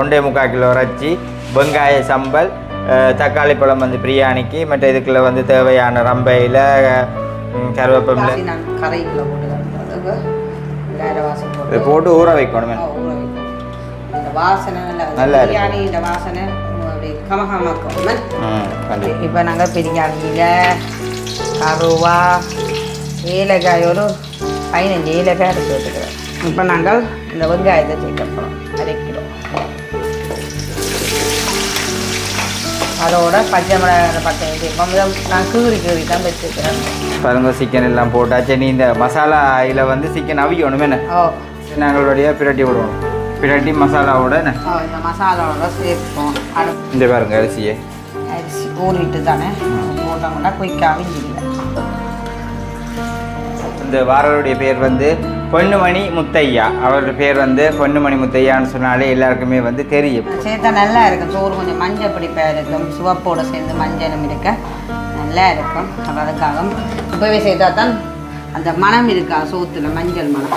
ஒன்றே முக்கால். கிலோ இறைச்சி வெங்காய சம்பல் தக்காளி பழம் வந்து பிரியாணிக்கு மற்ற இதுக்குள்ள வந்து தேவையான ரம்பையில் கருவேப்பிலை. போட்டு ஊற வைக்கணுமே. நல்லா இப்போ நாங்கள் பிரியாணியில் கருவா ஏலக்காய் ஒரு பதினஞ்சு ஏலக்காய் எடுத்து வச்சுக்கிறோம். இப்போ நாங்கள் இந்த வெங்காயத்தை சேர்க்க போகிறோம் அதோட பச்சை மிளகாய் பச்சை இப்போ நான் கீறி கீறி தான் வச்சுக்கிறேன் பாருங்க சிக்கன் எல்லாம் போட்டாச்சு. நீ இந்த மசாலாயில் வந்து சிக்கன் அவிக்கணும் என்ன? நாங்களுடைய பிரட்டி விடுவோம். பிரட்டி மசாலாவோட என்ன? இந்த மசாலாவோட சேர்ப்போம். இந்த பாருங்க அரிசியை. அரிசி ஊறிட்டு தானே? போட்டோம்னா குயிக்காக இந்த வாரருடைய பேர் வந்து பொன்னுமணி முத்தையா. அவருடைய பேர் வந்து பொன்னுமணி முத்தையான்னு சொன்னாலே எல்லாருக்குமே வந்து தெரியும். சேர்த்தா நல்லா இருக்கும். சோறு கொஞ்சம் மஞ்சள் பிடிப்பாக இருக்கும். சிவப்போடு சேர்ந்து மஞ்சளும் இருக்க. நல்லா இருக்கும். அதுக்காக இப்போவே சேர்த்தா தான் அந்த மனம் இருக்கா? சோத்துல மஞ்சள் மனம்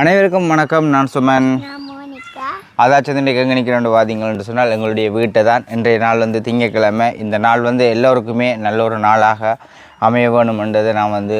அனைவருக்கும் வணக்கம். நான் சுமன். அதாச்சும் இன்றைக்கு எங்கே நிற்கிறோண்டு சொன்னால் எங்களுடைய வீட்டை தான் இன்றைய நாள் வந்து திங்கக்கிழமை. இந்த நாள் வந்து எல்லோருக்குமே நல்ல ஒரு நாளாக அமைய வேணுமென்றதை நான் வந்து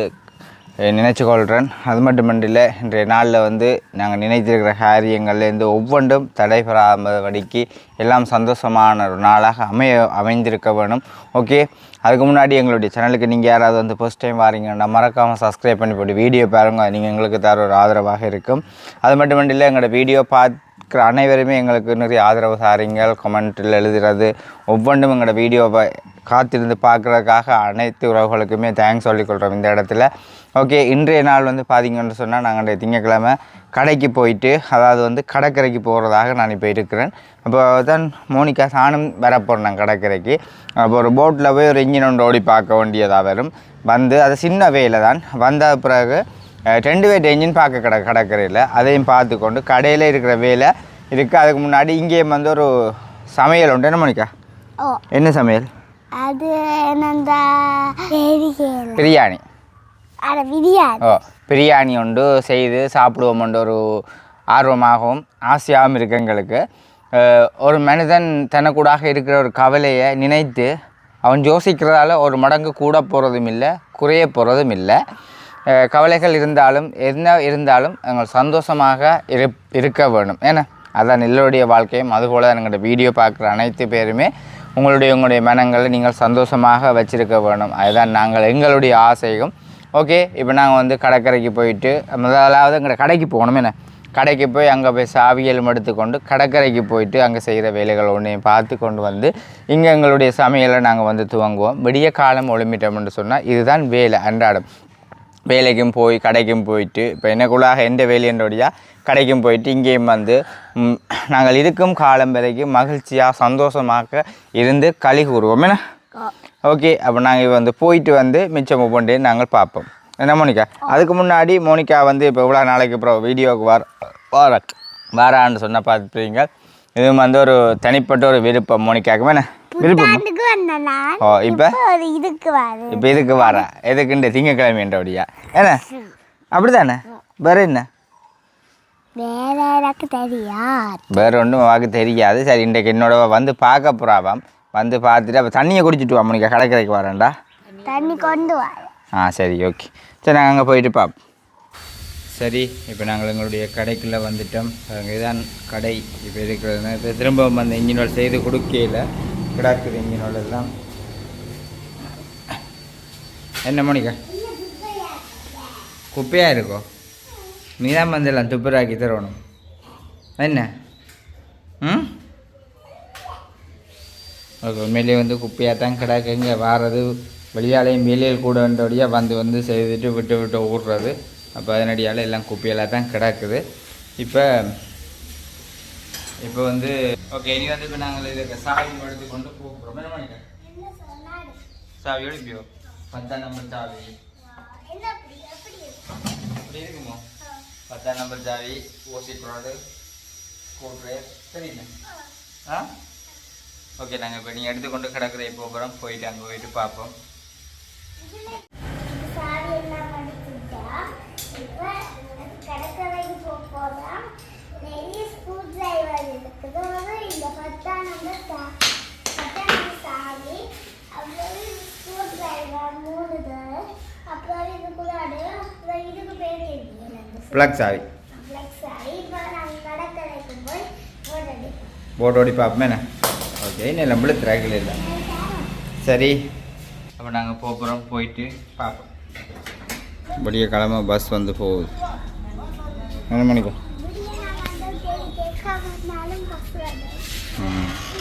நினைச்சு கொள்கிறேன் அது மட்டுமன்றில்லை இன்றைய நாளில் வந்து நாங்கள் நினைத்திருக்கிற காரியங்கள்லேருந்து ஒவ்வொன்றும் தடைபெறாமபடிக்கு எல்லாம் சந்தோஷமான ஒரு நாளாக அமைய அமைந்திருக்க வேணும் ஓகே? அதுக்கு முன்னாடி எங்களுடைய சேனலுக்கு நீங்கள் யாராவது வந்து ஃபஸ்ட் டைம் வாரீங்கன்னா மறக்காமல் சப்ஸ்கிரைப் பண்ணி போட்டு வீடியோ பாருங்கள் நீங்கள் எங்களுக்கு தர ஒரு ஆதரவாக இருக்கும். அது மட்டுமன்றில்லை எங்களோட வீடியோ பார்த்து பார்க்குற அனைவருமே எங்களுக்கு நிறைய ஆதரவு சாரிங்கள் கமெண்ட்டில் எழுதுறது ஒவ்வொன்றும் எங்களோட வீடியோவை காத்திருந்து பார்க்குறதுக்காக அனைத்து உறவுகளுக்குமே தேங்க்ஸ் சொல்லிக்கொள்கிறோம் இந்த இடத்துல. ஓகே இன்றைய நாள் வந்து பார்த்திங்கன்னு சொன்னால் நாங்கள் திங்கக்கிழமை கடைக்கு போயிட்டு அதாவது வந்து கடற்கரைக்கு போகிறதாக நான் இப்போ இருக்கிறேன். அப்போ தான் மோனிகா சாணம் வரப்போகிறேன் நான் கடற்கரைக்கு. அப்போ ஒரு போட்டில் போய் ஒரு இன்ஜின் ஒன்று ஓடி பார்க்க வேண்டியதாக வரும். வந்து அது சின்ன வேலை தான் வந்த பிறகு ரெண்டு வேட் என்ஜின் பார்க்க கடை கடற்கரையில் அதையும் பார்த்து கொண்டு கடையில் இருக்கிற வேலை இருக்குது அதுக்கு முன்னாடி இங்கேயும் வந்து ஒரு சமையல் உண்டு. என்ன மோனிகா? ஓ. என்ன சமையல்? அது பிரியாணி. ஓ பிரியாணி உண்டு. செய்து சாப்பிடுவோம் ஒரு ஆர்வமாகவும் ஆசையாகவும் இருக்கு எங்களுக்கு. ஒரு மனிதன் தனக்கூடாக இருக்கிற ஒரு கவலையை நினைத்து அவன் யோசிக்கிறதால ஒரு மடங்கு கூட போகிறதும் இல்லை குறைய போகிறதும் இல்லை. கவலைகள் இருந்தாலும் என்ன இருந்தாலும் எங்கள் சந்தோஷமாக இரு இருக்க வேணும் ஏன்னா அதான் எல்லோருடைய வாழ்க்கையும் அதுபோல் தான் எங்களோட வீடியோ பார்க்குற அனைத்து பேருமே உங்களுடைய உங்களுடைய மனங்களை நீங்கள் சந்தோஷமாக வச்சுருக்க வேணும் அதுதான் நாங்கள் எங்களுடைய ஆசையும். ஓகே இப்போ நாங்கள் வந்து கடற்கரைக்கு போயிட்டு முதலாவது எங்களை கடைக்கு போகணும். என்ன? கடைக்கு போய் அங்கே போய் சாவியலும் எடுத்துக்கொண்டு கடற்கரைக்கு போயிட்டு அங்கே செய்கிற வேலைகள் ஒன்றையும் பார்த்து கொண்டு வந்து இங்கே எங்களுடைய சமையலை நாங்கள் வந்து துவங்குவோம். விடிய காலம் ஒளிமிட்டோம்னு சொன்னால் இதுதான் வேலை அன்றாடம். வேலைக்கும் போய் கடைக்கும் போயிட்டு இப்போ எனக்குள்ளாக எந்த வேலையன்றோடையா கடைக்கும் போயிட்டு இங்கேயும் வந்து நாங்கள் இருக்கும் காலம் வரைக்கும் மகிழ்ச்சியாக சந்தோஷமாக இருந்து களி கூறுவோம். என்ன? ஓகே அப்போ நாங்கள் வந்து போயிட்டு வந்து மிச்சம் ஒவ்வொன்றே நாங்கள் பார்ப்போம். என்ன மோனிகா? அதுக்கு முன்னாடி மோனிகா வந்து இப்போ இவ்வளோ நாளைக்கு அப்புறம் வீடியோவுக்கு வர வர வாரான்னு சொன்ன பார்த்துருப்பீங்க இது வந்து ஒரு தனிப்பட்ட ஒரு விருப்பம் மோனிகாவுக்கு என்ன? விருப்பம். ஓ இப்போ? இதுக்கு வரு. இப்போ இதுக்கு வர? எதுக்குண்டு? திங்கக்கிழமை என்றபடியா என்ன? அப்படிதானே வேற என்ன? வேற எனக்கு தெரியாது வேற ஒன்றும் வாக்கு தெரியாது. சரி இன்றைக்கு என்னோட வந்து பார்க்க போகிறாவாம் வந்து பார்த்துட்டு அப்போ தண்ணியை குடிச்சிட்டு வா மணிக்கா கடற்கரைக்கு வரேன்டா. தண்ணி கொண்டு வர ஆ சரி ஓகே. சரி நாங்கள் அங்கே போயிட்டு பார்ப்போம் சரி இப்போ நாங்கள் எங்களுடைய கடைக்குள்ளே வந்துட்டோம். அங்கே தான் கடை. இப்போ இருக்கிறது. இப்போ திரும்ப அந்த இன்ஜினோட செய்து கொடுக்கையில் கிடாக்குது இன்ஜினோட எல்லாம் என்ன மணிக்கா குப்பையாக இருக்கோ? நீ தான் வந்து துப்புராக்கி தரணும். என்ன? ம்? ஓகே உண்மையிலேயே வந்து குப்பையாக தான் கிடக்கு. இங்கே வாரது வெளியாலையும் வெளியில் கூடன்றபடியாக வந்து வந்து செய்துட்டு விட்டு விட்டு ஓடுறது அப்போ அதனடியால் எல்லாம் குப்பையெல்லாம் தான் கிடக்குது. இப்போ இப்போ வந்து ஓகே இனி வந்து இப்போ நாங்கள் இதுக்கு சாவி எடுத்து கொண்டு போகிறோம் என்ன பண்ணிட்டேன் சாவி எடுப்பியோ பத்தாம் நம்பர் சாவி. அப்படி? இருக்குமோ? பத்தாம் நம்பர் சாவி ஓசி ப்ராடு கூட்டுரு சரிங்க ஆ. ஓகே நாங்கள் இப்போ நீங்கள் எடுத்துக்கொண்டு கிடக்குற இப்போ போகிறோம். போயிட்டு அங்கே போயிட்டு பார்ப்போம். சாவி நம்பர் இருக்குது இந்த ஓடி பார்ப்போமே நம்மளும் திராக்கில் இல்லை சரி. அப்போ நாங்கள் போகிறோம் போயிட்டு பார்ப்போம் விடிய கிழமை பஸ் வந்து போகுது. என்ன மணிக்கு?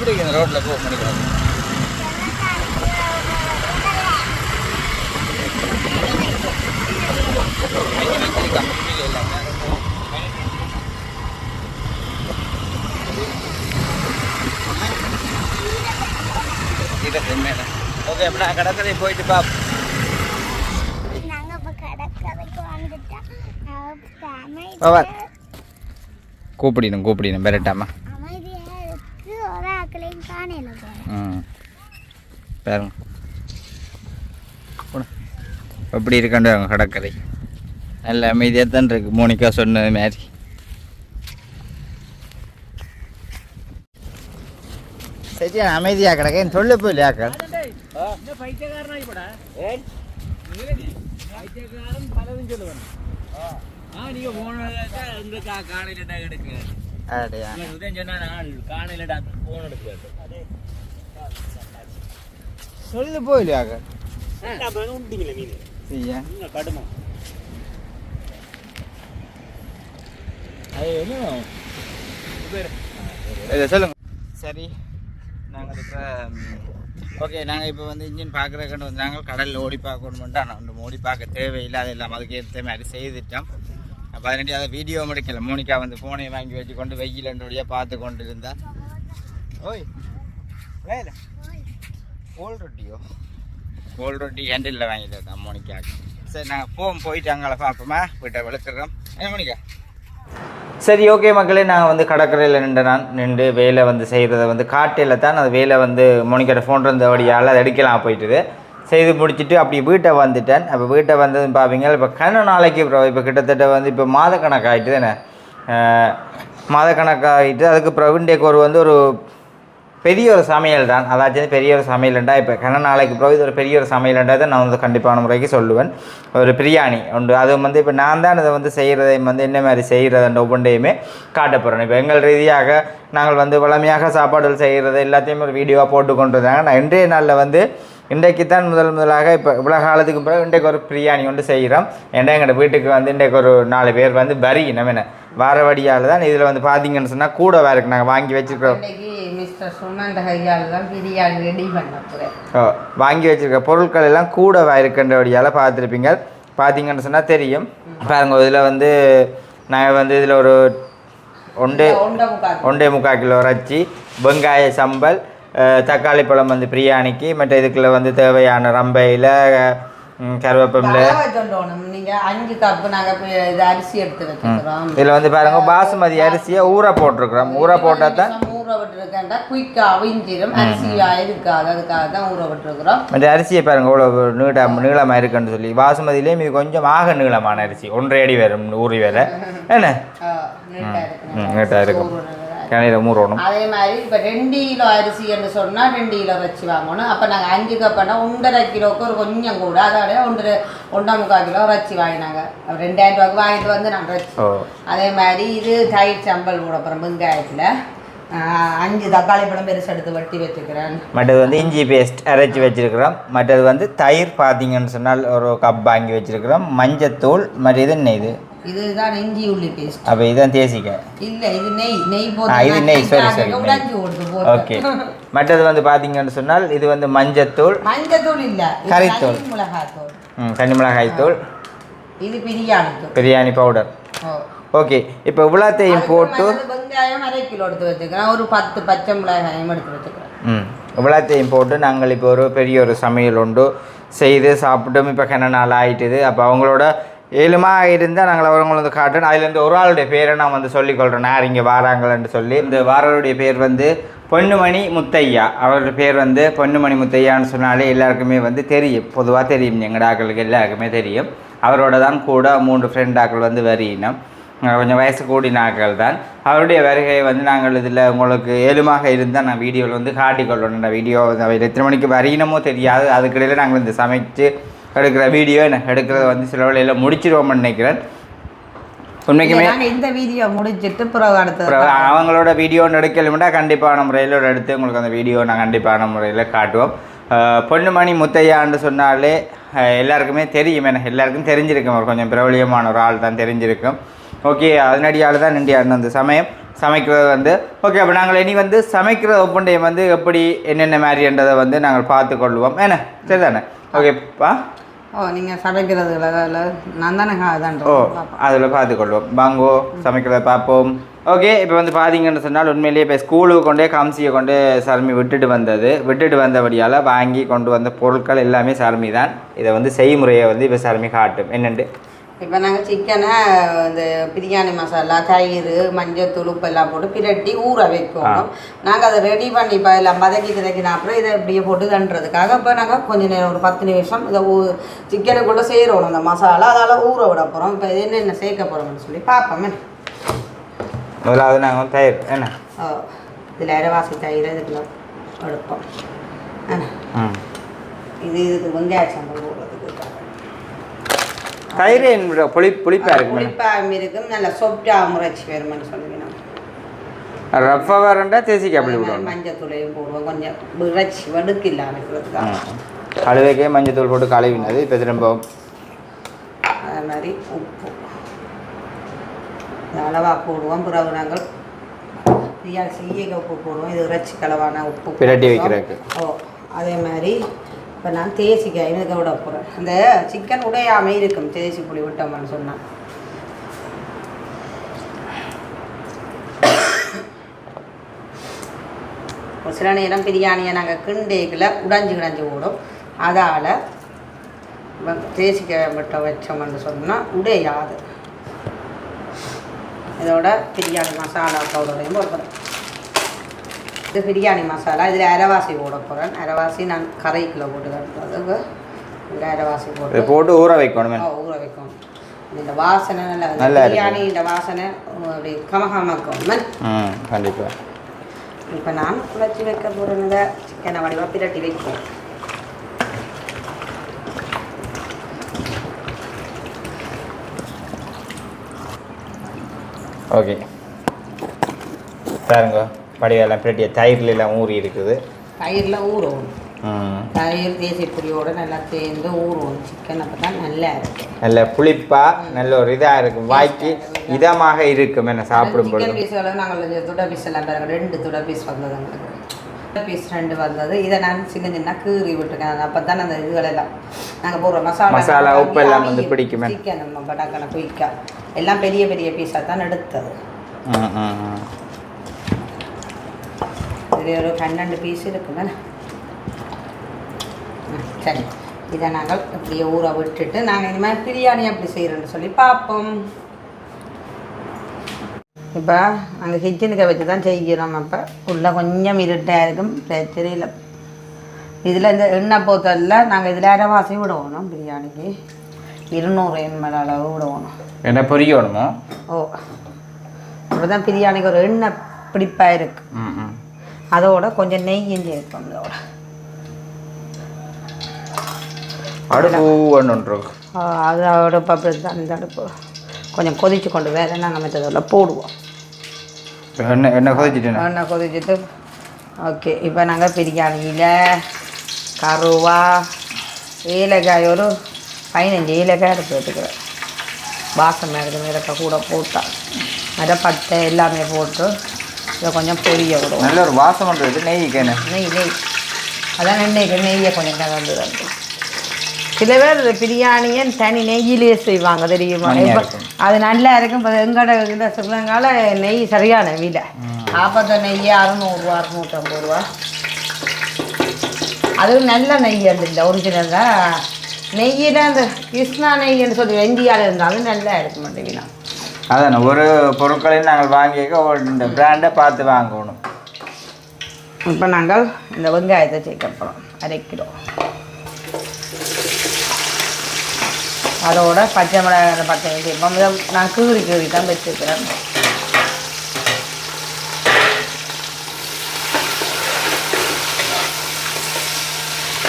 எப்படி இந்த ரோட்டில் போக முடியாது ஓகே அப்போ நான் கடற்கரை போயிட்டு. கூப்பிடினும் கூப்பிடினும் பெரட்டாமா அமைதியா இருக்கு ஒரு ஆக்களையும் காணையில போறேன் ம் பாருங்க. போடு. எப்படி இருக்காண்டு அவங்க கடற்கரை. நல்ல அமைதியாக தான் இருக்கு மோனிகா சொன்னது மாதிரி. சரி அமைதியாக கிடக்க. சொல்ல போயிலையாக்கள் அப்படியா? சொல்லு போயிலையாக்கள் சரியா இதை சொல்லுங்க. சரி நாங்கள் இப்போ ஓகே நாங்கள் இப்போ வந்து இன்ஜின் பார்க்குறதுக்கு வந்து நாங்கள் கடலில் ஓடி பார்க்கணுமெண்ட்டு ஆனால் நம்ம ஓடி பார்க்க தேவையில்லை. அது எல்லாம் அதுக்கு ஏற்ற மாதிரி செய்துட்டோம். அப்போ அதனாடி அதை வீடியோ முடிக்கல மோனிகா வந்து ஃபோனை வாங்கி வச்சு கொண்டு வெயில் ரெண்டு வழியாக பார்த்து கொண்டு இருந்தா ஓய் வேலை. கோல் ரொட்டியோ கோல் ரொட்டி ஹேண்டிலில் வாங்கிட்டு மோனிகாக்கு சரி நாங்கள் போவோம் போயிட்டு அங்கே பார்ப்போமா வீட்டை வெளுத்துறோம் என்ன மோனிகா? சரி ஓகே மக்களே நாங்கள் வந்து கடற்கரையில் நின்று நான் நின்று வேலை வந்து செய்கிறத வந்து காட்டில் தான் அது வேலை வந்து மோனிக்கிட்ட ஃபோன் இருந்த வழியால் அதை எடுக்கலாம் போயிட்டுது. செய்து முடிச்சுட்டு அப்படி வீட்டை வந்துட்டேன். அப்போ வீட்டை வந்ததுன்னு பார்ப்பீங்க இப்போ கண்ண நாளைக்கு ப்ரோ இப்போ கிட்டத்தட்ட வந்து இப்போ மாதக்கணக்காயிட்டு தானே மாதக்கணக்காயிட்டு அதுக்கு பிரவீன்டேக்கு ஒரு வந்து ஒரு பெரிய ஒரு சமையல் தான். அதாச்சும் பெரிய ஒரு சமையல்ண்டா இப்போ கண்ண நாளைக்கு பிறகு இது ஒரு பெரிய ஒரு சமையல்ண்டா தான் நான் வந்து கண்டிப்பான முறைக்கு சொல்லுவேன். ஒரு பிரியாணி உண்டு. அது வந்து இப்போ நான் தான் இதை வந்து செய்கிறதையும் வந்து என்ன மாதிரி செய்கிறதுன்ற ஒவ்வொன்றையுமே காட்ட போகிறேன் இப்போ எங்கள் ரீதியாக நாங்கள் வந்து வளமையாக சாப்பாடுகள் செய்கிறது எல்லாத்தையும் ஒரு வீடியோவாக போட்டு கொண்டு இருந்தாங்க நான் இன்றைய நாளில் வந்து இன்றைக்கு தான் முதல் முதலாக இப்போ இவ்வளோ காலத்துக்கு பிறகு இன்றைக்கு ஒரு பிரியாணி ஒன்று செய்கிறோம். ஏன்னா எங்கள் வீட்டுக்கு வந்து இன்றைக்கு ஒரு நாலு பேர் வந்து வரி நம்ம என்ன வார வழியால் தான் இதில் வந்து பார்த்தீங்கன்னு சொன்னால் கூட வேறு நாங்கள் வாங்கி வச்சுருக்கிறோம். சுமந்த கையால் தான் பிரியாணி ரெடி பண்ண போகிறேன் ஓ, வாங்கி வச்சிருக்க பொருட்கள் எல்லாம் கூடவா இருக்கின்றபடியால் பார்த்துருப்பீங்க. பார்த்தீங்கன்னு சொன்னால் தெரியும். பாருங்க இதில் வந்து நாங்கள் வந்து இதில் ஒரு ஒன்று ஒன்றை முக்கால் கிலோ. இறைச்சி வெங்காய சம்பல் தக்காளி பழம் வந்து பிரியாணிக்கு மற்ற இதுக்குள்ள வந்து தேவையான ரம்பையில் கருவேப்பமில்லை அஞ்சு கப்பு நாங்க போய் இது அரிசி எடுத்து வச்சுக்கிறோம். இதில் வந்து பாருங்க பாசுமதி அரிசியை ஊற போட்டிருக்கிறோம். ஊற போட்டால் தான் ஊற விட்டுருக்கேன்டா குயிக்கா அவிஞ்சிரும் அரிசி இருக்காது. அதுக்காக தான் ஊற விட்டுருக்குறோம் மற்ற அரிசியை பாருங்க இவ்வளோ நீளம் நீளமாக இருக்குன்னு சொல்லி. பாசுமதியிலேயும் இது கொஞ்சம் ஆக நீளமான அரிசி. ஒன்றரை அடி வரும் ஊறி வேற என்ன? நீட்டாக இருக்கும் கணியில் மூறணும் அதே மாதிரி இப்போ ரெண்டு கிலோ அரிசி என்று சொன்னால் ரெண்டு கிலோ வச்சு வாங்கணும். அப்போ நாங்கள் அஞ்சு கப்புனா ஒன்றரை கிலோவுக்கு ஒரு கொஞ்சம் கூட அதோட ஒன்றரை ஒன்றரை முக்கால் கிலோ வச்சு வாங்கினாங்க. ரெண்டாயிரம் ரூபாய்க்கு வாங்கிட்டு வந்து நாங்கள் வச்சு. அதே மாதிரி இது தயிர் சம்பல் கூட அப்புறம் வெங்காயத்தில். அஞ்சு தக்காளி பழம் பெருசு எடுத்து வெட்டி வச்சுக்கிறேன். மற்றது வந்து இஞ்சி பேஸ்ட் அரைச்சி வச்சிருக்கிறோம். மற்றது வந்து தயிர் பார்த்தீங்கன்னு சொன்னால் ஒரு கப் வாங்கி வச்சிருக்கிறோம். மஞ்சத்தூள் மற்ற இது என்ன இது. இதுதான் இஞ்சி உள்ளி பேஸ்ட் அப்போ இதுதான் தேசிக்க இல்ல இது நெய் நெய் ஆ, இது நெய், நெய். உடைஞ்சு கொடுத்து ஓகே போட்டு மற்றது வந்து பார்த்தீங்கன்னு சொன்னால் இது வந்து மஞ்சத்தூள். மஞ்சத்தூள் இல்ல கறித்தூள். தனி மிளகாத்தூள் ம், கன்னி மிளகாய் தூள் இது பிரியாணி தூள். Biryani powder oh. ஓகே இப்போ இவ்வளோத்தையும் போட்டு வெங்காயம் அரை கிலோ எடுத்து வச்சுக்கிறேன். ஒரு பத்து பச்சை மிளகாயம் எடுத்து வச்சுக்கிறேன். ம் இவ்வளோத்தையும் போட்டு நாங்கள் இப்போ ஒரு பெரிய ஒரு சமையல் உண்டு. செய்து சாப்பிட்டோம். இப்போ கன நாள் ஆயிட்டுது. அப்போ அவங்களோட ஏழுமா இருந்தால் நாங்கள் அவங்களை வந்து காட்டுறோம். அதுலேருந்து ஒரு ஆளுடைய பேரை நான் வந்து சொல்லிக்கொள்கிறேன் யார் இங்கே வாராங்களன்னு சொல்லி. இந்த வாரருடைய பேர் வந்து பொன்னுமணி முத்தையா. அவருடைய பேர் வந்து பொன்னுமணி முத்தையான்னு சொன்னாலே எல்லாருக்குமே வந்து தெரியும். பொதுவாக தெரியும். எங்கள் ஆக்களுக்கு எல்லாருக்குமே தெரியும். அவரோட தான் கூட மூன்று ஃப்ரெண்ட் ஆக்கள் வந்து வரியினம் கொஞ்சம் வயசு கூடின ஆக்கள் தான் அவருடைய வருகையை வந்து நாங்கள் இதில் உங்களுக்கு ஏழுமாக இருந்தால் நான் வீடியோவில் வந்து காட்டிக்கொள்ளணும் வீடியோ அவர் எத்தனை மணிக்கு வரையினமோ தெரியாது. அதுக்கிடையில் நாங்கள் இந்த சமைச்சு எடுக்கிற வீடியோ எடுக்கிறத வந்து சில வேளையில் முடிச்சிடுவோம்னு நினைக்கிறேன். உண்மைக்குமே இந்த வீடியோ முடிச்சிட்டு பிறகு அப்புறம் அவங்களோட வீடியோ எடுக்கலும்னா கண்டிப்பான முறையில் ஒரு எடுத்து உங்களுக்கு அந்த வீடியோ நான் கண்டிப்பான முறையில் காட்டுவோம். பொன்னுமணி முத்தையான்னு சொன்னாலே எல்லாருக்குமே தெரியும். எனக்கு எல்லாருக்கும் தெரிஞ்சிருக்கும். அவர் கொஞ்சம் பிரபலியமான ஒரு ஆள் தான் தெரிஞ்சிருக்கும். ஓகே அதனடியால் தான் இந்தியா அந்த சமயம் சமைக்கிறது வந்து. ஓகே அப்போ நாங்கள் இனி வந்து சமைக்கிற ஒப்பண்டையம் வந்து எப்படி என்னென்ன மாதிரின்றதை வந்து நாங்கள் பார்த்து கொள்வோம். ஏன்னா சரிதானே? ஓகேப்பா ஓ நீங்க சமைக்கிறதுல நான் தானே அதான் ஓ அதில் பார்த்துக்கொள்வோம் வாங்கோ சமைக்கிறத பார்ப்போம். ஓகே இப்போ வந்து பார்த்தீங்கன்னு சொன்னால் உண்மையிலேயே இப்போ ஸ்கூலுக்கு கொண்டே காம்சியை கொண்டு சர்மி விட்டுட்டு வந்தது. விட்டுட்டு வந்தபடியால் வாங்கி கொண்டு வந்த பொருட்கள் எல்லாமே சர்மி தான். இதை வந்து செய்முறையை வந்து இப்போ சர்மி காட்டும். என்னென்று இப்போ நாங்கள் சிக்கனை இந்த பிரியாணி மசாலா தயிர் மஞ்சள் உப்பு எல்லாம் போட்டு பிரட்டி ஊற வைக்கணும் நாங்கள் அதை ரெடி பண்ணி இப்போ எல்லாம் வதக்கி கிதக்கின அப்புறம் இதை இப்படியே போட்டு தண்டுறதுக்காக இப்போ நாங்கள் கொஞ்ச நேரம் ஒரு பத்து நிமிஷம் இதை ஊ சிக்கனுக்குள்ளே சேரணும் அந்த மசாலா அதால் ஊற விட போகிறோம் இப்போ இது என்னென்ன சேர்க்க போகிறோம்னு சொல்லி பார்ப்போமே. முதலாவது நாங்கள் தயிர் என்ன? ஓ இதில் அரைவாசி தயிர் இதுக்குள்ள எடுப்போம். இது இதுக்கு வெங்காய சம்பளம் போடுறதுக்கு தயிர் என்னோட புளி புளிப்பாக இருக்கு மேடம் புளிப்பாகவும் இருக்கும். நல்ல சொப்டாக முறைச்சி வருமானு சொல்லுவீங்க ரஃபாக வரண்டா தேசிக்கு அப்படி விடணும் மஞ்சத்தூளையும் போடுவோம். கொஞ்சம் விரைச்சி வடுக்கு இல்லாமல் இருக்கிறதுக்காக கழுவைக்கே மஞ்சத்தூள் போட்டு கழுவினது. இப்போ திரும்ப அதே மாதிரி உப்பு. அளவாக போடுவோம். பிறகு நாங்கள் செய்ய உப்பு போடுவோம். இது இறைச்சி கலவான உப்பு பிரட்டி. வைக்கிறதுக்கு. ஓ அதே மாதிரி இப்போ நான் தேசிக்காய் இதுக்கு விட போகிறேன் அந்த சிக்கன் உடையாமல் இருக்கும் தேசி புளி விட்டோம்னு சொன்னான் ஒரு சில நேரம் பிரியாணியை நாங்கள் கிண்டேக்கில் உடைஞ்சு கிடஞ்சி ஓடும். அதால் தேசிக்காய் மட்டும் வச்சோம்னு சொன்னால் உடையாது. இதோட பிரியாணி மசாலா பவுடரையும் போடுறேன் இது பிரியாணி மசாலா இதில் அரைவாசி போட போகிறேன் அரைவாசி நான் கரை கிலோ போட்டு கட்டுறதுக்கு இதில் அரைவாசி போட்டு போட்டு ஊற வைக்கணும் ஊற வைக்கணும் இந்த வாசனை நல்லா. பிரியாணி இந்த வாசனை அப்படி கமகமக்கும் ம் கண்டிப்பாக இப்போ நான் குழச்சி வைக்க போகிறத சிக்கனை வடிவாக பிரட்டி வைப்போம் ஓகே பாருங்க படிவெல்லாம் பிரட்டிய தயிர்ல எல்லாம் ஊறி இருக்குது. தயிரில் ஊறும் தயிர் தேசி புளியோட நல்லா சேர்ந்து ஊறும் சிக்கன் அப்போ தான் நல்லா இருக்கும் நல்ல புளிப்பா நல்ல ஒரு இதாக இருக்கும். வாய்க்கு இதமாக இருக்கும் என்ன சாப்பிடும் சிக்கன் பொழுது. பீஸ்களை நாங்கள் துடை பீஸ் எல்லாம் பாருங்க. ரெண்டு துடை பீஸ் வந்தது எங்களுக்கு. துடை பீஸ் ரெண்டு வந்தது. இதை நான் சின்ன சின்ன கீறி விட்டுருக்கேன். அப்போ தான் அந்த இதுகளெல்லாம் நாங்கள் போடுற மசாலா மசாலா, உப்பு எல்லாம் வந்து பிடிக்குமே. சிக்கன் நம்ம பட்டாக்கன குயிக்கா. எல்லாம் பெரிய பெரிய பீஸாக தான் எடுத்தது. இதில் ஒரு பன்னெண்டு பீஸ் இருக்குமே சரி. இதை நாங்கள் இப்படியே ஊற விட்டுட்டு நாங்கள் இனிமேல் பிரியாணி எப்படி செய்கிறோன்னு சொல்லி பார்ப்போம். இப்போ நாங்கள் கிச்சனுக்கு வச்சு தான் செய்கிறோம். அப்போ உள்ளே கொஞ்சம் இருட்டாக இருக்கும். பிரச்சனை இல்லை இதில் இந்த எண்ணெய் போத்தலில் நாங்கள் இதில் அரைவாசி விடுவோம் பிரியாணிக்கு. இருநூறு எண்மணி அளவு விடுவோம் என்ன பொரியணுமோ ஓ. அப்போ தான் பிரியாணிக்கு ஒரு எண்ணெய் பிடிப்பாக இருக்கு. ம் ம் அதோட கொஞ்சம் நெய்யும் சேர்ப்போம் இதோட. அடுப்பு ஒன்று ஒன்று இருக்கு ஆ, அது அடுப்பு. கொஞ்சம் கொதிச்சு கொண்டு வேற நாங்கள் மற்றதில் போடுவோம். என்ன என்ன கொதிச்சிட்டேன்? எண்ணெய் கொதிச்சுட்டு ஓகே இப்போ நாங்கள் பிரியாணியில் கருவா ஏலக்காய் ஒரு பதினஞ்சு ஏலக்காய் எடுத்து எடுத்துக்கிறேன் வாசம் எடுத்து மிளக்க கூட போட்டா அதை பட்டை எல்லாமே போட்டு இதை கொஞ்சம் பொரிய விடுவோம் நல்ல ஒரு வாசம் நெய்க்கு என்ன? நெய் நெய். அதான் எண்ணெய்க்கு நெய்யை கொஞ்சம் கலந்து வந்து சில பேர் பிரியாணியை தனி நெய்யிலே செய்வாங்க தெரியுமா? இருக்கும். அது நல்லா இருக்கும். இப்போ எங்கட இதில் சொல்லுங்கால நெய் சரியான விலை. ஆப்பத்த நெய் அறுநூறுவா அறுநூற்றம்பது ரூபா. அதுவும் நல்ல நெய் இல்லை ஒரிஜினலாக நெய்யில் அந்த கிருஷ்ணா நெய்ன்னு சொல்லி இந்தியாவில் இருந்தாலும் நல்லா இருக்க மாட்டேங்கிறா அதானே ஒரு பொருட்களையும் நாங்கள் வாங்கிக்க ஒரு இந்த பிராண்டை பார்த்து வாங்கணும். இப்போ நாங்கள் இந்த வெங்காயத்தை சேர்க்க போகிறோம் அரை கிலோ அதோட பச்சை மிளகாய் பச்சை சேர்ப்போம் நான் கீறி கீறி தான் வச்சுருக்கிறேன்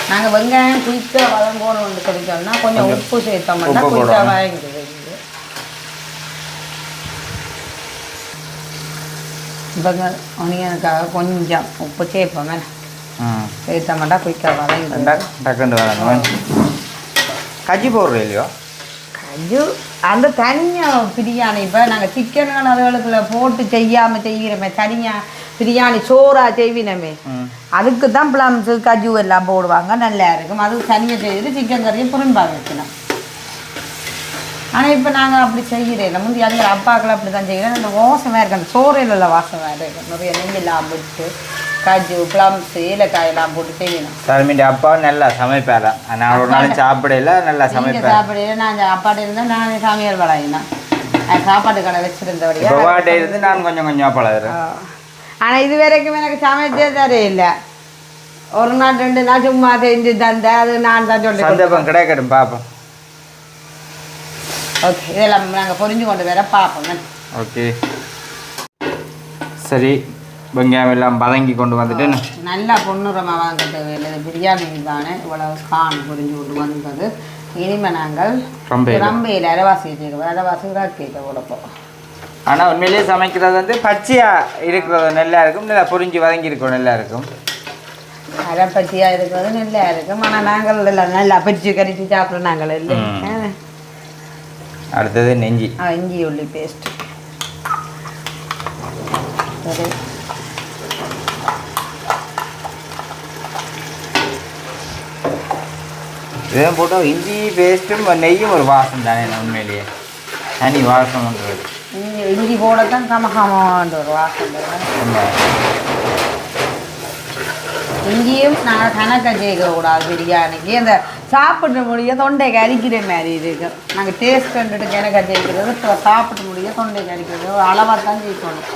நாங்கள் வெங்காயம் குயிக்காக வதங்கணும்னு சொல்லிட்டோம்னா கொஞ்சம் உப்பு சேர்த்தோம்னா குயிக்காக போடணும். வதங்கிடுது இப்போ ஒனியனுக்காக கொஞ்சம் உப்பு சேர்ப்போமே ம் சேர்த்தோம்னா குயிக்காக வதங்கிடுது டக் டக்குன்னு வரணும் கஜி போடுறோம் இல்லையோ? ஐயோ அந்த தனியாக பிரியாணி இப்போ நாங்கள் சிக்கன் அதுகளுக்குள்ள போட்டு செய்யாமல் செய்கிறோமே தனியாக பிரியாணி சோறா செய்வினமே. அதுக்கு தான் பிளம்ஸு கஜு எல்லாம் போடுவாங்க. நல்லா இருக்கும். அது தனியாக செய்து சிக்கன் கறியை புரிம்பாக வைக்கணும் ஆனால் இப்போ நாங்கள் அப்படி செய்கிறேன் முந்தி அந்த அப்பாக்கள் அப்படி தான் செய்கிறேன் அந்த வாசமாக இருக்கு அந்த சோறையில் உள்ள வாசமாக இருக்கு. நிறைய நெஞ்செல்லாம் விட்டு கஜு பிளம்ஸு ஏலக்காயெல்லாம் போட்டு செய்யணும். சர்மிண்டி அப்பா நல்லா சமைப்பாரா. நான் ஒரு நாள் சாப்பிடல. நல்லா சமைப்பேன் சாப்பிட நான் அப்பாட்ட இருந்தால் நான் சமையல் வளையினா சாப்பாடு கடை வச்சிருந்தபடியா இப்போ வாட்டை இருந்து நான் கொஞ்சம் கொஞ்சம் பழகுறேன். ஆனால் இது வரைக்கும் எனக்கு சமைச்சே தரையில்லை ஒரு நாள் ரெண்டு நாள் சும்மா செஞ்சு தந்த அது நான் தான் சொல்லி சந்தர்ப்பம் கிடைக்கட்டும் பார்ப்போம் ஓகே இதெல்லாம் நாங்கள் புரிஞ்சு கொண்டு வர பார்ப்போம் ஓகே சரி வெங்காயம் எல்லாம் வதங்கி கொண்டு வந்துட்டு நல்லா பொண்ணுரமாக வாங்க தேவையில்லை பிரியாணி தானே இவ்வளவு கான் புரிஞ்சு கொண்டு வந்தது. இனிமே நாங்கள் ரொம்ப ரம்பையில் அரைவாசி அரைவாசி இறாக்கிட்ட கொடுப்போம். ஆனால் உண்மையிலேயே சமைக்கிறது வந்து பச்சையாக இருக்கிறது நல்லா இருக்கும். நல்லா புரிஞ்சு வதங்கி இருக்கும் நல்லா இருக்கும். அரை பச்சையாக இருக்கிறது நல்லா இருக்கும். ஆனால் நாங்கள் நல்லா பறிச்சு கறிச்சு சாப்பிட்றோம் நாங்கள் இல்லை. அடுத்தது நெஞ்சி. இஞ்சி உள்ளி பேஸ்ட் சரி. இதையும் போட்டு இஞ்சி பேஸ்ட்டும் நெய்யும் ஒரு வாசம் தானே உண்மையிலேயே. தனி வாசம்ன்றது. இஞ்சி இஞ்சி போடத்தான் கமகமான்ற ஒரு வாசம் இங்கேயும் நாங்கள் கணக்கை சேர்க்கக்கூடாது பிரியாணிக்கு. அந்த சாப்பிட முடிய தொண்டைக்கு அரிக்கிற மாதிரி இருக்கு. நாங்கள் டேஸ்ட் கண்டுட்டு கிணக்க சேர்க்கிறது இப்போ சாப்பிட முடிய தொண்டைக்கு அரிக்கிறது. ஒரு அளவாக தான் சேர்க்கணும்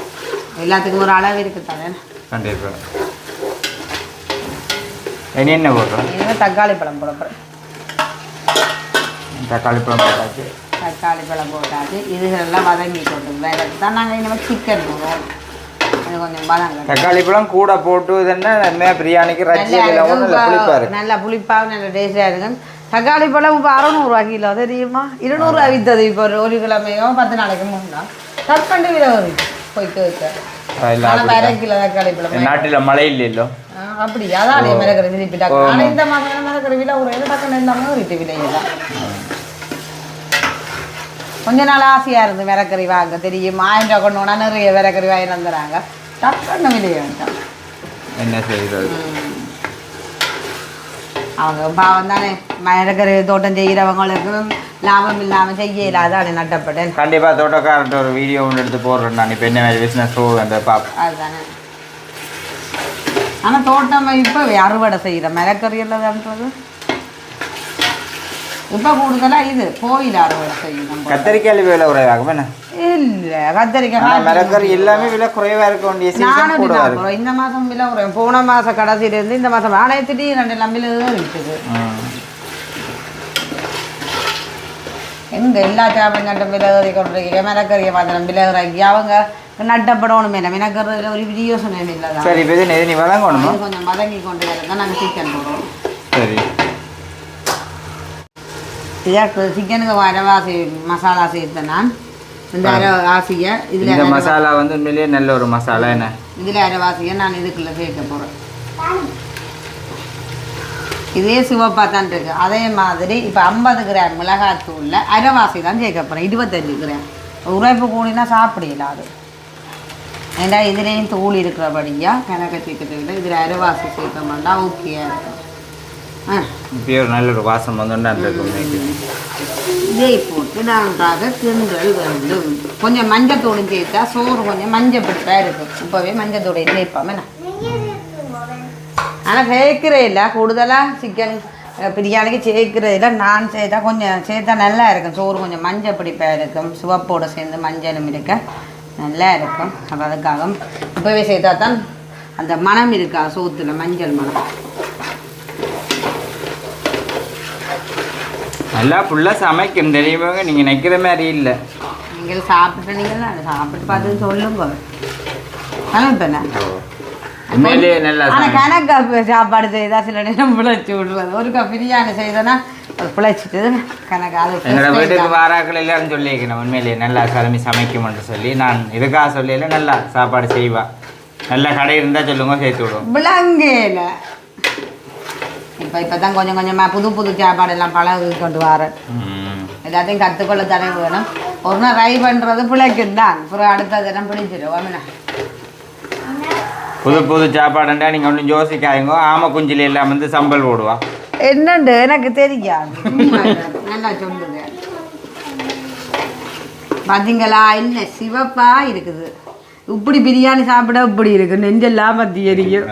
எல்லாத்துக்கும் ஒரு அளவு இருக்குது தானே கண்டிப்பாக இனி என்ன போடுறோம்? இனிமேல் தக்காளி பழம் போட போகிறேன் தக்காளி பழம் போட்டாச்சு. தக்காளி பழம் போட்டாச்சு. இதுகளெல்லாம் வதங்கி கொண்டு வேறு தான் நாங்கள் இனிமேல் சிக்கன் போடுவோம் கொஞ்சம் வதங்க தக்காளி பழம் கூட போட்டு இதுன்னா நம்ம பிரியாணிக்கு ரச்சி இல்லாமல் இருக்கும். நல்லா புளிப்பாக இருக்கு நல்லா புளிப்பாக நல்ல டேஸ்டாக இருக்கும். தக்காளி பழம் இப்போ அறநூறுவா கிலோ தெரியுமா? இருநூறுவா வித்தது இப்போ ஒரு ஒரு கிழமையோ பத்து நாளைக்கு முன்னா. தற்பண்டு விலை வரும் போயிட்டு வைக்க இல்லை ஆனால் அரை கிலோ தக்காளி பழம் நாட்டில் மழை இல்லைல்லோ ஆ, அப்படியா? அதான் மிளகரை டக்கு. ஆனால் இந்த மாதம் மிளகரை விலை? ஒரு டக்குன்னு இல்லாமல் ஒரு விலையெல்லாம் கொஞ்ச நாள் ஆசையாக இருந்து மிளகறி வாங்க தெரியும். ஆயிரம் ரூபா கொண்டு போனால் நிறைய மிளகறி வாங்கி வந்துடுறாங்க. டக்குன்னு விலையை வேண்டாம் என்ன செய்கிறது அவங்க பாவம் தானே. மிளகறி தோட்டம் செய்கிறவங்களுக்கு லாபம் இல்லாமல் செய்யல. அதானே நட்டப்பட்டேன் கண்டிப்பாக தோட்டக்காரர்கிட்ட ஒரு வீடியோ ஒன்று எடுத்து போடுறேன் நான். இப்போ என்ன மாதிரி பிஸ்னஸ் போகுது பார்ப்போம் அதுதானே. ஆனால் தோட்டம் இப்போ அறுவடை செய்கிற மிளகறி எல்லாம்ன்றது இப்போ கூடுதலாக இது கோயில் அறுவடை செய்யணும். கத்தரிக்காய் விலை குறைவாகும் என்ன இல்லை கத்தரிக்காய் மிளகறி எல்லாமே விலை குறைவாக இருக்க வேண்டிய நானூற்றி நாற்பது இந்த மாதம் விலை ஒரு போன மாதம் கடைசியிலேருந்து இந்த மாதம் ஆணையத்திட்டு ரெண்டு நம்பில இருக்குது. எங்க எல்லா சாப்பிடும் நட்டம் விலை ஏறி கொண்டிருக்கீங்க மிளகறியை மாத்திரம் விலை இறக்கி அவங்க நட்டப்படணும் இல்லை மிளகறில் ஒரு யோசனை இல்லை சரி இப்போ கொஞ்சம் வதங்கி கொண்டு வரதான் நாங்கள் சிக்கன் போடுறோம் சரி இதற்கு சிக்கனுக்கு வரவாசி மசாலா சேர்த்தேன் நான். இந்த அரைவாசியை இந்த இதில் மசாலா வந்து உண்மையிலேயே நல்ல ஒரு மசாலா என்ன? இதில் அரைவாசியை நான் இதுக்குள்ளே சேர்க்க போகிறேன் இதே சிவப்பாக தான் இருக்கு. அதே மாதிரி இப்போ ஐம்பது கிராம் மிளகாத்தூளில் அரைவாசி தான் சேர்க்க போகிறேன் இருபத்தஞ்சு கிராம். உரைப்பு கூடினா சாப்பிடல அது. ஏன்னா இதுலேயும் தூள் இருக்கிறபடியாக கணக்க சேர்க்கறதுல இதில் அரைவாசி சேர்க்க மாட்டா. ஓகேயா? இருக்கும் ஆ. இப்பயே ஒரு நல்ல ஒரு வாசம் வந்துட்டு அந்த. இதை போட்டு நன்றாக கிண்டல் வேண்டும். கொஞ்சம் மஞ்சத்தூளும் சேர்த்தா சோறு கொஞ்சம் மஞ்சள் பிடிப்பா இருக்கும் இப்போவே மஞ்சத்தூளை சேர்ப்பாமே ஆனால் கேட்கிறே இல்லை கூடுதலாக சிக்கன் பிரியாணிக்கு சேர்க்கிறதுல நான் சேர்த்தா கொஞ்சம் சேர்த்தா நல்லா இருக்கும். சோறு கொஞ்சம் மஞ்சள் பிடிப்பாக இருக்கும். சிவப்போடு சேர்ந்து மஞ்சளும் இருக்க நல்லா இருக்கும். அப்போ அதுக்காக இப்போவே சேர்த்தா தான் அந்த மனம் இருக்கா சோத்துல மஞ்சள் மனம் நல்லா ஃபுல்லாக சமைக்கும். தெரியுமா நீங்கள் நிற்கிற மாதிரி இல்லை. நீங்கள் சாப்பிட்டு நீங்கள் சாப்பிட்டு பார்த்து சொல்லுங்க. சமைப்பேண்ணே உண்மையிலேயே நல்லா ஆனால். கணக்கு சாப்பாடு செய்தா சில நேரம் பிழைச்சி விடுறது ஒரு கப் பிரியாணி செய்தோன்னா அது பிழைச்சிட்டு கணக்கு அது எங்களோட first வீட்டுக்கு வாராக்கள் எல்லாரும் சொல்லியிருக்கணும். உண்மையிலேயே நல்லா சமைச்சு சமைக்கும்னு சொல்லி நான் இதுக்காக சொல்லல நல்லா சாப்பாடு செய்வா. நல்ல கடை இருந்தால் சொல்லுங்க சேர்த்து விடுவோம். விளங்கல. இப்போ இப்போ தான் கொஞ்சம் கொஞ்சமாக புது புது சாப்பாடு எல்லாம் பழகி கொண்டு வரேன். எல்லாத்தையும் கற்றுக்கொள்ள தானே வேணும் ஒரு நாள் ட்ரை பண்ணுறது பிழைக்கும் தான் அப்புறம் அடுத்த தினம் பிடிச்சிடும் புது புது சாப்பாடுண்டா நீங்கள் ஒன்றும் யோசிக்காதீங்க ஆமை குஞ்சில எல்லாம் வந்து சம்பல் போடுவா என்னண்டு எனக்கு தெரியாது. நல்லா சொல்லுங்க பார்த்தீங்களா என்ன சிவப்பா இருக்குது இப்படி பிரியாணி சாப்பிட இப்படி இருக்கு நெஞ்செல்லாம் பத்தி எரியும்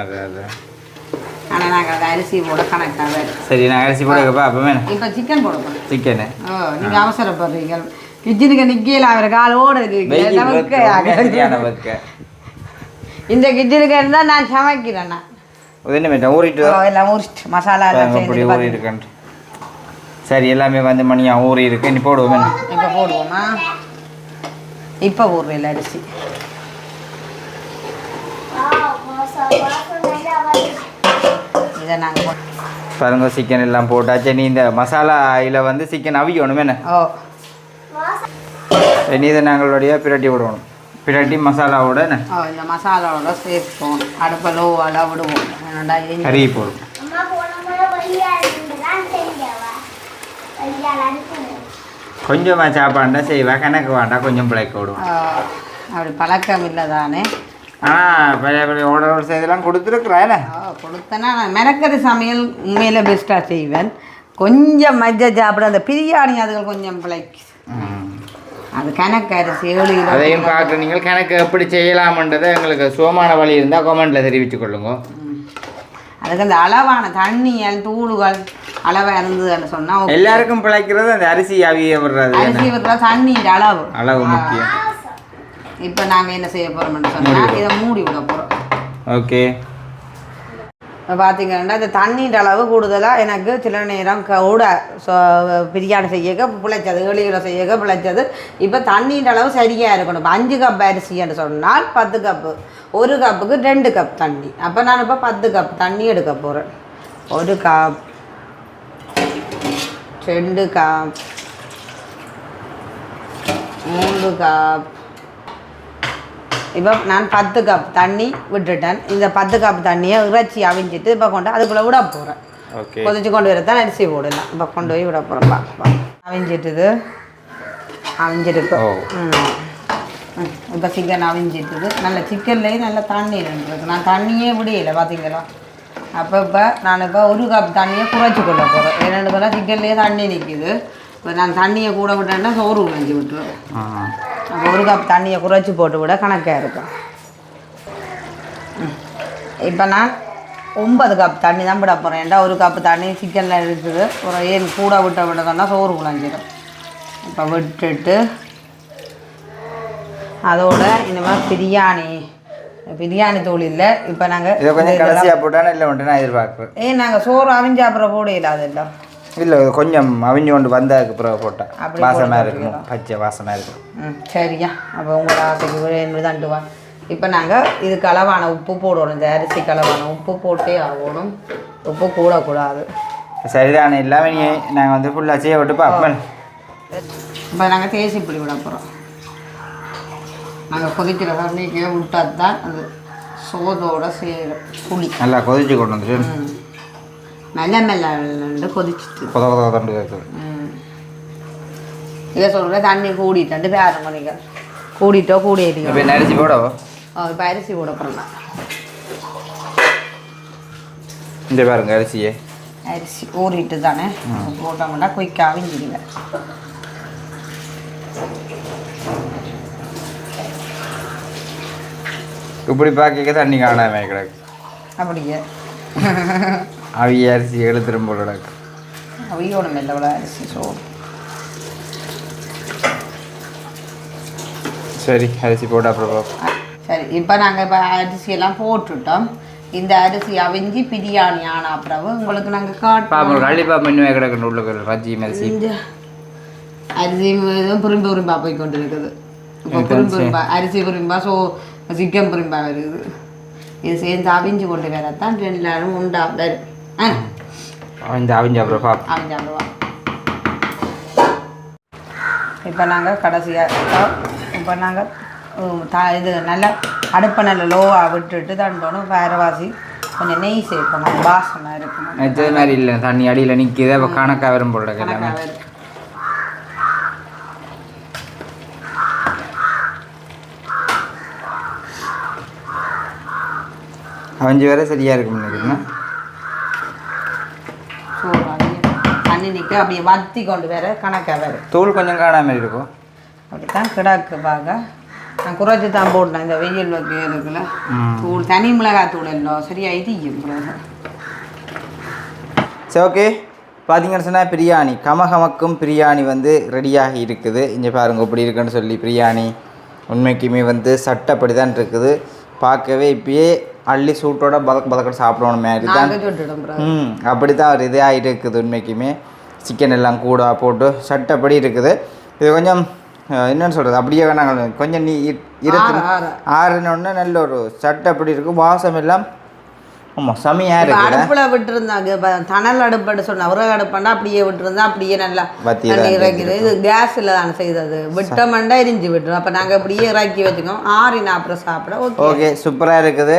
ஆனால் நாங்கள் அந்த அரிசி போட கணக்காக சரி நான் அரிசி போடுக்கப்பா அப்போ வேணும் இப்போ சிக்கன் போட போகிறோம் சிக்கனு ஓ நீங்கள் அவசரப்படுறீங்க. கிச்சனுக்கு நிற்கல அவர் காலோடு இருக்கீங்க நமக்கு இந்த கிச்சனுக்கு இருந்தால் நான் சமைக்கிறேன் நான். மேட்டேன் ஊறிட்டு ஓ, எல்லாம் ஊறிட்டு மசாலா எல்லாம் ஊறி சரி எல்லாமே வந்து மணியா ஊறி இருக்கு. நீ போடுவோம் இப்போ போடுவோமா? இப்போ அரிசி. இதை நாங்கள் பாருங்க சிக்கன் எல்லாம் போட்டாச்சு. நீ இந்த மசாலா இதில் வந்து சிக்கன் அவிக்கணும் என்ன? ஓ. நீ இதை நாங்களுடைய பிரட்டி விடணும் பிரட்டி மசாலாவோட என்ன? ஓ இந்த மசாலாவோட சேர்ப்போம் அடுப்பில் லோவால விடுவோம். கறி போடும். கொஞ்சமாக சாப்பாண்டா செய்வா கணக்கு வேண்டாம் கொஞ்சம் பிழைக்க விடுவோம். ஆ, அப்படி பழக்கம் இல்லை தானே ஆனால் பழைய பழைய ஓடர் செய்தெல்லாம் கொடுத்துருக்குறா என்ன? ஓ கொடுத்தனா நான் மெனக்கறி சமையல் உண்மையில் பெஸ்ட்டாக செய்வேன். கொஞ்சம் மஞ்சள் சாப்பிட அந்த பிரியாணி அதுகள் கொஞ்சம் பிழைக்கு. அது கணக்கு அரிசி ஏழு கிலோ அதையும் பார்க்க நீங்கள் கணக்கு எப்படி செய்யலாம்ன்றதை எங்களுக்கு சுகமான வழி இருந்தால் கமெண்ட்டில் தெரிவித்து கொள்ளுங்க. அதுக்கு அந்த அளவான தண்ணியல் தூளுகள் அளவாக இருந்ததுன்னு சொன்னால் எல்லாருக்கும் பிழைக்கிறது அந்த அரிசி அவிய விடுறது? அரிசி விடுற தண்ணியின் அளவு. அளவு முக்கியம். இப்போ நாங்கள் என்ன செய்ய போகிறோம்னு சொன்னால் இதை மூடி விட போகிறோம் ஓகே. பார்த்தீங்கன்னா இந்த தண்ணீர் அளவு கூடுதலாக எனக்கு சில நேரம் கூட சொ பிரியாணி செய்யக்க பிழைச்சது ஏழு கிலோ செய்யக்க பிழைச்சது. இப்போ தண்ணீர் அளவு சரியாக இருக்கணும். இப்போ அஞ்சு கப் அரிசின்னு சொன்னால் பத்து கப்பு ஒரு கப்புக்கு ரெண்டு கப் தண்ணி. அப்போ நான் இப்போ பத்து கப் தண்ணி எடுக்க போகிறேன் ஒரு கப் ரெண்டு கப் மூன்று கப் இப்போ நான் பத்து கப் தண்ணி விட்டுட்டேன். இந்த பத்து கப் தண்ணியை இறைச்சி அவிஞ்சிட்டு இப்போ கொண்டு அதுக்குள்ளே விட போகிறேன் கொதிச்சு கொண்டு வரத்தான் அரிசி போடலாம் இப்போ கொண்டு போய் விட போகிறேன் அவிஞ்சிட்டுது. அவிஞ்சிருக்கு. இப்போ சிக்கன் அவிஞ்சிட்டுது. நல்ல சிக்கன்லேயும் நல்ல தண்ணி இருக்கு நான் தண்ணியே விடையில பார்த்தீங்களா அப்போ இப்போ நான் இப்போ ஒரு கப் தண்ணியை குறைச்சி கொள்ள போகிறேன் என்னென்னு சொன்னால் சிக்கன்லேயே தண்ணி நிற்கிது இப்போ நான் தண்ணியை கூட விட்டேன்னா சோறு உழைஞ்சி விட்டுருவேன். ஒரு கப் தண்ணியை குறைச்சி போட்டு விட கணக்காக இருக்கும். இப்போ நான் ஒன்பது கப் தண்ணி தான் விட போகிறேன் ஏன்டா ஒரு கப் தண்ணி சிக்கனில் இருக்குது. ஒரு ஏன் கூட விட்ட விட சொன்னால் சோறு குழஞ்சிடும் இப்போ விட்டுட்டு அதோட இனிமேல் பிரியாணி பிரியாணி தூள் இல்லை. இப்போ நாங்கள் இதை கொஞ்சம் கடைசியாக போட்டானே இல்லை மட்டும் நான் எதிர்பார்க்குறேன் ஏன் நாங்கள் சோறு அவிஞ்சு அப்புறம் போட இல்லாத இல்லை கொஞ்சம் அவிஞ்சு கொண்டு வந்ததுக்கு பிறகு போட்டேன். வாசமாக இருக்கும். பச்சை வாசமாக இருக்கும். ம் சரியா அப்போ உங்களோட ஆசைக்கு விட தண்டு வா. இப்போ நாங்கள் இதுக்கு அளவான உப்பு போடணும். இந்த அரிசிக்கு அளவான உப்பு போட்டே ஆகணும். உப்பு கூடக்கூடாது. சரிதானே? எல்லாமே நீ நாங்கள் வந்து ஃபுல்லாக செய்ய விட்டு பார்ப்பேன் இப்போ நாங்கள் தேசி புளி விட போகிறோம் நாங்கள் கொதிக்கிற தண்ணிக்கு விட்டால் தான் அது சோதோட சேரும். புளி. நல்லா கொதிச்சு கொண்டு வந்துட்டு மெல்ல மெல்ல கொதிச்சிட்டு கொத கொத கொண்டு கேட்குது இதை சொல்கிற தண்ணி கூடிட்டு பேரம் பண்ணிக்க கூடிட்டோ இப்போ கூடியோ என்ன அரிசி போடவோ இப்போ அரிசி போட போகிறேன் இந்த பாருங்க அரிசியே அரிசி ஊறிட்டு தானே போட்டோம்னா குயிக்காக அவிஞ்சிடுங்க இப்படி பார்க்க தண்ணி காணாம கிடக்கு அப்படியே அவிய அரிசி எழுத்துரும் போல அவையோணும் இல்லை அரிசி சோறு. சரி அரிசி அப்புறம் பார்ப்போம். அ, சரி இப்போ நாங்கள் இப்போ அரிசியெல்லாம் போட்டுட்டோம். இந்த அரிசி அவிஞ்சி பிரியாணி ஆன பிறகு உங்களுக்கு நாங்கள் காட்டுறோம் கண்டிப்பாக மென்னுவே கிடக்கணும் உள்ள ரஜ்ஜி அரிசி. இந்த அரிசி புரிம்பு புரிம்பா போய் கொண்டு இருக்குது இப்போ புரிம்பு. புரிம்பா அரிசி புரிம்பா ஸோ சிக்கன் புரிம்பா வருது. இது சேர்ந்து அவிஞ்சு கொண்டு வரத்தான் ரெண்டு நாளும் உண்டா வரும் அவிஞ்ச அவிஞ்ச அவிஞ்சாண்டுவா இப்போ நாங்கள் கடைசியாக இப்போ நாங்கள் த இது நல்லா அடுப்பை நல்லா லோவாக விட்டுட்டு தண்டோணும் வேறவாசி கொஞ்சம் நெய் சேர்க்கணும் வாசமாக இருக்கணும். நினச்சது மாதிரி இல்லை தண்ணி அடியில் நிற்கிது அப்போ கணக்காக வரும் போல எல்லாமே. அவிஞ்சு வேற சரியாக இருக்கும் நினைக்கிறேன் ஸோ தண்ணி நிற்க அப்படியே வத்தி கொண்டு வேற கணக்காக வேறு. தூள் கொஞ்சம் காணாமல் இருக்கும் அப்படித்தான் கிடாக்கு பாக. நான் குறைச்சி தான் போட்டேன் இந்த வெயில் வைக்க இருக்குல்ல. தூள் தனி மிளகாய் தூள் எல்லாம் சரியா பிறகு சரி ஓகே. பார்த்தீங்கன்னு சொன்னால் பிரியாணி. கமகமக்கும் பிரியாணி வந்து ரெடியாகி இருக்குது. இங்கே பாருங்க இப்படி இருக்குன்னு சொல்லி பிரியாணி. உண்மைக்குமே வந்து சட்டப்படி தான் இருக்குது. பார்க்கவே இப்பயே அள்ளி சூட்டோட பதக்க பதக்க சாப்பிடணும் மாதிரி தான். ம் அப்படி தான் ஒரு இதாக இருக்குது உண்மைக்குமே. சிக்கன் எல்லாம் கூட போட்டு சட்டப்படி இருக்குது. இது கொஞ்சம் என்னன்னு சொல்கிறது அப்படியே நாங்கள் கொஞ்சம் நீ இருக்கு ஆற, ஆற. ஆறுனோடனே நல்ல ஒரு சட்டப்படி இருக்கும். வாசம் எல்லாம் ஆமாம் செமையாக இருக்குது அடுப்புல விட்டுருந்தாங்க. தணல் அடுப்புன்னு சொன்ன உரக அடுப்புண்டா அப்படியே விட்டுருந்தா அப்படியே நல்லா இறக்கிது இது கேஸ்ல தானே செய்தது. விட்டோம்னா எரிஞ்சு விட்டுரும். அப்ப நாங்க அப்படியே இறக்கி வச்சுக்கோம் ஆறினா அப்புறம் சாப்பிட ஓகே. ஓகே சூப்பராக இருக்குது.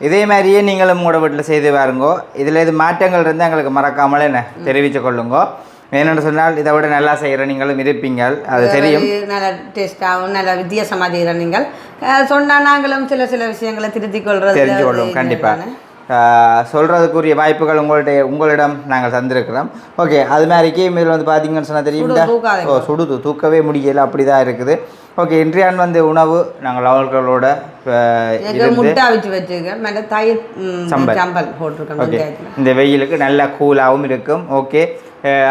இதே மாதிரியே நீங்களும் உங்களோட வீட்டில் செய்து பாருங்கோ. இதில் எது மாற்றங்கள் இருந்தால் எங்களுக்கு மறக்காமலே என்ன தெரிவித்து கொள்ளுங்கோ. என்னென்னு சொன்னால் இதை விட நல்லா செய்கிற நீங்களும் இருப்பீங்கள். அது தெரியும். நல்ல டேஸ்டாகவும் நல்ல வித்தியாசமாக செய்கிற நீங்கள். அஹ் சொன்னா நாங்களும் சில சில விஷயங்களை திருத்திக் கொள்றது தெரிஞ்சு கொள்ளும் கண்டிப்பாக சொல்கிறதுக்குரிய வாய்ப்புகள் உங்கள்ட்ட உங்களிடம் நாங்கள் தந்திருக்கிறோம். ஓகே அது மாதிரிக்கு இதில் வந்து பார்த்தீங்கன்னு சொன்னால் தெரியும். ஓ சுடுது தூக்கவே முடியல அப்படி தான் இருக்குது ஓகே இன்றையான் வந்து உணவு நாங்கள் அவர்களோட முட்டை அவிச்சு வச்சுருக்கேன். மேலே தயிர் ம், சம்பல். வெங்காயத்தில் இந்த வெயிலுக்கு நல்லா கூலாகவும் இருக்கும். ஓகே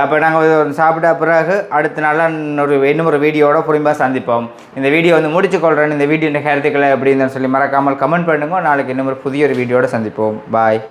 அப்போ நாங்கள் சாப்பிட்ட பிறகு அடுத்த நாள் இன்னொரு இன்னும் ஒரு வீடியோட புரிம்பாக சந்திப்போம். இந்த வீடியோ வந்து முடிச்சு கொள்கிறேன் இந்த வீடியோ கருத்துக்களை அப்படின்னு சொல்லி மறக்காமல் கமெண்ட் பண்ணுங்க. நாளைக்கு இன்னும் ஒரு புதிய ஒரு வீடியோட சந்திப்போம். பாய்